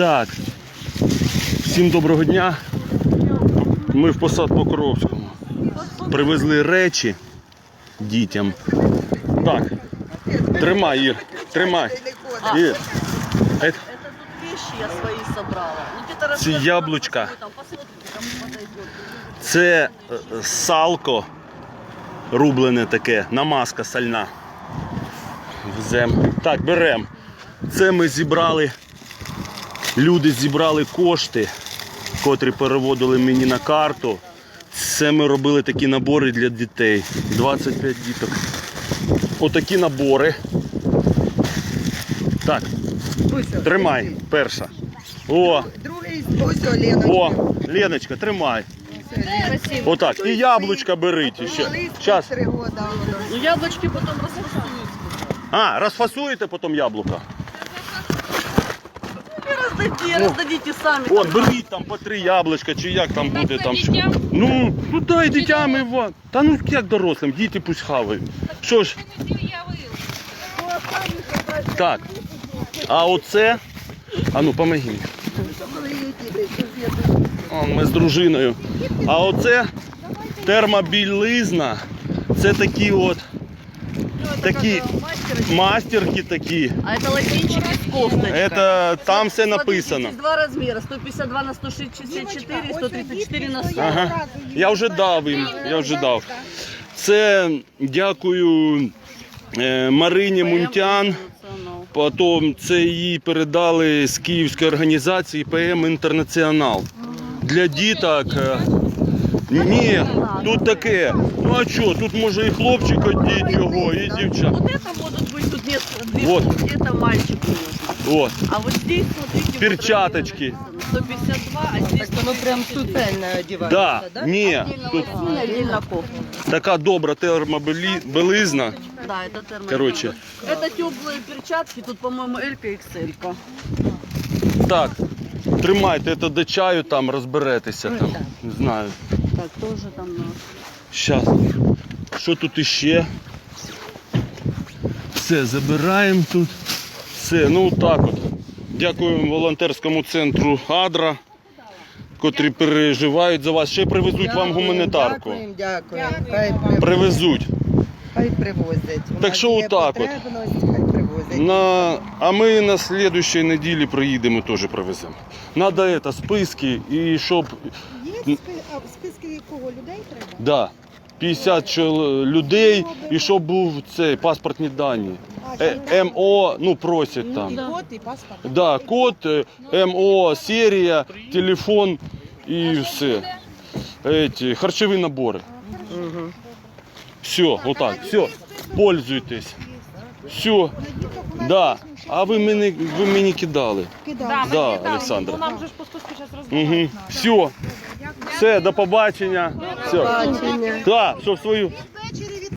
Так. Всім доброго дня. Ми в посад Покровському. Привезли речі дітям. Так. Тримай, Ір. Тримай. Ір. Е, тут вещи я свои собрала. Ну, где-то Ці яблучка. там, посмотрите, кому подойдет. Це е, салко рублене таке, намазка сальна. Везем. Так, беремо. Це ми зібрали. Люди зібрали кошти, котрі переводили мені на карту. Це ми робили такі набори для дітей. 25 діток. Отакі набори. Так, тримай, перша. О, Другий ось Олена. о, Леночка, тримай. Отак. І яблучка беріть ще. Щас. Три года. Ну, яблочки потом расфасуют. А, розфасуєте потім яблука. Раздайте, раздадите сами. От, беріть там по три яблучка, чи як там буде там. що- Ну, ну дай дітям Іван. Та ну як дорослим, діти пусть хавають. Що ж? Так. А оце. А ну помоги мені. О, ми з дружиною. А оце термобілизна. Це такі от. Такі мастерки такі. А это лосинчик с косточкой. Это там все написано. два размера. 152 на 164, 134 на 40. Ага. Я вже дав їм, я вже дав. Це дякую е, Марині Мунтян. Потім це її передали з київської організації ПМ Інтернаціонал. Для діток. е, Ні, тут таке. Ну а що, тут може і хлопчик одіть його, і дівчат. Вот это могут быть, тут нет две Вот. штуки, это мальчик нужен. От. А вот здесь, смотрите, вот Перчаточки. размер написано. 152, а здесь Воно прям суцельно одівається, Да, да? ні, отдельно тут лосина, отдельно кофта. така добра термобилизна. Да, это термо. Короче. Это теплые перчатки, тут, по-моему, Элька и XL. Так, тримайте це до чаю, там розберетеся. Там. Не знаю. Так, тоже там. ну, Щас. Що тут іще? Все, забираємо тут. Все, ну так от. Дякуємо волонтерському центру Адра, котрі переживають за вас. Ще привезуть вам гуманітарку. Дякуємо, дякуємо. Хай, при- Привезуть. хай привозять. У Так нас що є отак от. привозять. На... А ми на слідущій неділі приїдемо теж привеземо. Надо это, списки і щоб. Є спи- а списки якого людей треба? Да. 50 чол- людей і щоб був цей паспортні дані. Е, МО, ну просять там. і код, і паспорт. Да, код, е, МО, серія, телефон і все. Эти, харчові набори. Все, отак, все. Пользуйтесь. Все. Да. А ви мені, ви мені кидали. Кидали. Да, Олександра. Нам вже ж по списку зараз Угу. Все. Все, до побачення. Все. Бачення. Так, щоб свою